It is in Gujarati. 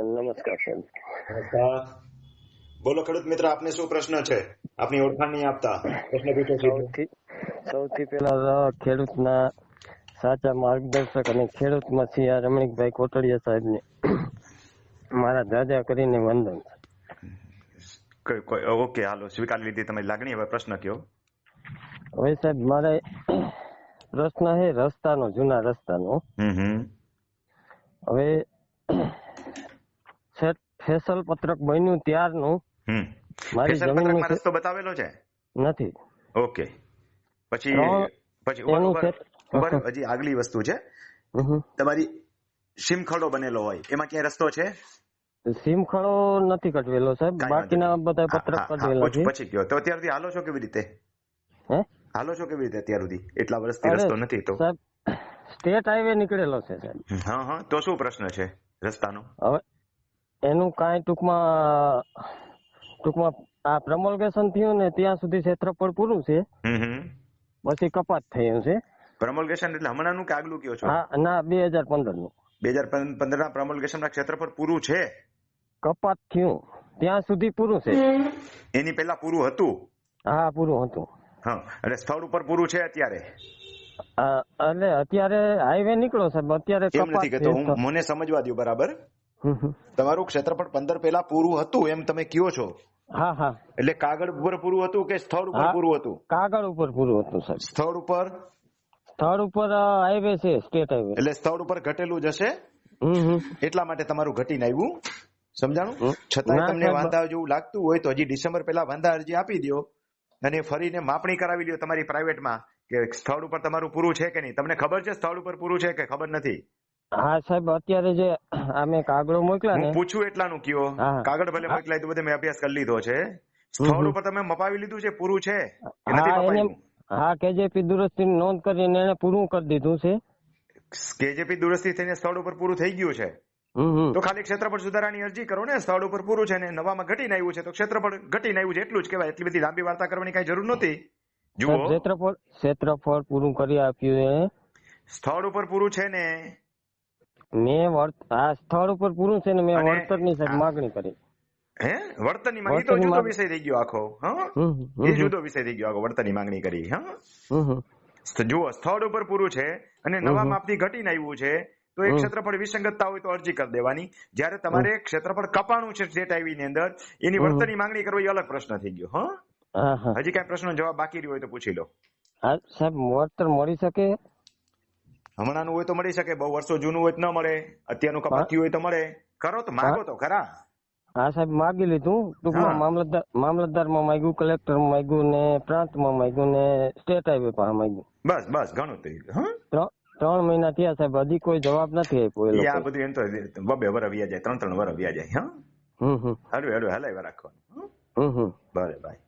નમસ્કાર સાહેબ. નમસ્કાર. બોલો ખેડૂત મિત્ર આપને શું પ્રશ્ન છે? આપની ઓળખાણ નહીં આપતા. પ્રશ્ન પૂછો સૌથી સૌથી પહેલા ખેડૂતના સાચા માર્ગદર્શક અને ખેડૂત મસીહા રમણીકભાઈ કોટડિયા સાહેબને. મારા દાદા કરીને વંદન. કોઈ- કોઈ- ઓકે હાલો સ્વીકારી લીધી તમારી લાગણી હવે પ્રશ્ન કયો? હવે સાહેબ મારે પ્રશ્ન છે રસ્તાનો જૂના રસ્તાનો. હવે ફેસલ પત્રક બન્યું ત્યારનું. મારી જમીન રસ્તો બતાવેલો છે? નથી. ઓકે. પછી પછી. હજી આગલી વસ્તુ છે. તમારી શીમખડો બનેલો હોય. એમાં ક્યાંય રસ્તો છે? સીમખડો નથી કટવેલો સાહેબ. બાકીના બધા પત્રક કટવેલા પછી- છે. પછી કયો. તો અત્યાર સુધી હાલો છો કેવી રીતે? હે? હાલો છો કેવી રીતે અત્યાર સુધી? એટલા વર્ષથી રસ્તો નથી તો. સાહેબ સ્ટેટ હાઈવે નીકળેલો છે સાહેબ. હા હા. તો શું પ્રશ્ન છે રસ્તાનો? હવે એનું કાંઈ ટૂંકમાં ટૂંકમાં આ પ્રમોલગેશન થયું ને ત્યાં સુધી ક્ષેત્રફળ પૂરું છે. પછી કપાત થયું છે. પ્રમોલગેશન એટલે હમણાંનું કે આગલું કયો છો? હા ના બે હજાર પંદરનું બે હજાર પંદર ના પ્રમોલગેશન ના ક્ષેત્રફળ પૂરું છે? કપાત થયું. ત્યાં સુધી પૂરું છે. એની પહેલા પૂરું હતું? હા પૂરું હતું. હા એટલે સ્થળ ઉપર પૂરું છે અત્યારે? એટલે અત્યારે હાઈવે નીકળો સાહેબ. અત્યારે એમ નથી હું મને સમજવા દો બરાબર. હમ, ક્ષેત્ર તમારું ક્ષેત્રફળ પંદર પહેલા પૂરું હતું એમ તમે કયો છો? હા હા. એટલે કાગળ ઉપર પૂરું હતું કે સ્થળ ઉપર પૂરું હતું? કાગળ ઉપર પૂરું હતું સર સ્થળ ઉપર? સ્થળ ઉપર હાઈવે છે સ્ટેટ હાઈવે. એટલે સ્થળ ઉપર ઘટેલું જશે? એટલા માટે તમારું ઘટીને આવ્યું? સમજાણું? છતાં છતાંય તમને વાંધા જેવું લાગતું હોય તો હજી ડિસેમ્બર પહેલા વાંધા અરજી આપી દો અને ફરીને માપણી કરાવી લ્યો તમારી પ્રાઇવેટમાં કે સ્થળ ઉપર તમારું પૂરું છે કે નહીં? તમને ખબર છે સ્થળ ઉપર પૂરું છે કે ખબર નથી? હા સાહેબ અત્યારે જે અમે કાગળો મોકલા ને પૂછું એટલાનું કયો? કાગળ ભલે. મોકલાય તો બધે મેં અભ્યાસ કરી લીધો છે. સ્થળ ઉપર તમે મપાવી લીધું છે પૂરું છે? હા કેજેપી દુરસ્તી નોંધ કરીને એને પૂરું કરી દીધું છે. કેજેપી દુરસ્તી થઈને સ્થળ ઉપર પૂરું થઈ ગયું છે. તો ખાલી ક્ષેત્રફળ સુધારાની અરજી કરો ને સ્થળ ઉપર પૂરું છે ને નવામાં ઘટીને આવ્યું છે તો ક્ષેત્રફળ ઘટીને આવ્યું છે એટલું જ કહેવાય. એટલી બધી લાંબી વાર્તા કરવાની કઈ જરૂર નહોતી. જુઓ. ક્ષેત્રફળ ક્ષેત્રફળ પૂરું કરી આપ્યું સ્થળ ઉપર પૂરું છે ને મેં વર્ત આ સ્થળ ઉપર પૂરું છે ને મેં વળતરની સાહેબ માગણી કરી. હે? વર્તનની માંગણી તો જુદો વિષય થઈ ગયો આખો હા? એ જુદો વિષય થઈ ગયો આખો વર્તનની માંગણી કરી હા. જુઓ સ્થળ ઉપર પૂરું છે અને નવા. માપથી ઘટીને આવ્યું છે તો એ. ક્ષેત્રફળ વિસંગતતા હોય તો અરજી કરી દેવાની. જ્યારે તમારે ક્ષેત્રફળ કપાણું છે સ્ટેટ આઈવી ની અંદર એની. વર્તનની માંગણી કરવી એ અલગ પ્રશ્ન થઈ ગયો હા? હજી કઈ પ્રશ્નો જવાબ બાકી રહ્યો હોય તો પૂછી લો. હા સાહેબ વળતર મળી શકે? હમણાંનું હોય તો મળી શકે બહુ વર્ષો જૂનું હોય તો ન મળે અત્યારનું કપાતી હોય તો મળે. કરો તો માગો તો ખરા. હા સાહેબ માગી લીધું. ટૂંકમાં મામલતદાર મામલતદારમાં માગ્યું કલેક્ટર માગ્યું ને પ્રાંતમાં માગ્યું ને સ્ટેટ હાઈવે પાસે માગ્યું. બસ બસ ઘણું થઈ ગયું ત્રણ મહિના થયા સાહેબ. હજી કોઈ જવાબ નથી આપ્યો એ આ બધું એમ તો બબે વર વ્યા જાય ત્રણ ત્રણ વર વ્યા જાય હા? હમ હમ. હળવે હારું હલાવ્યા રાખવાનું હમ હમ. ભલે બાય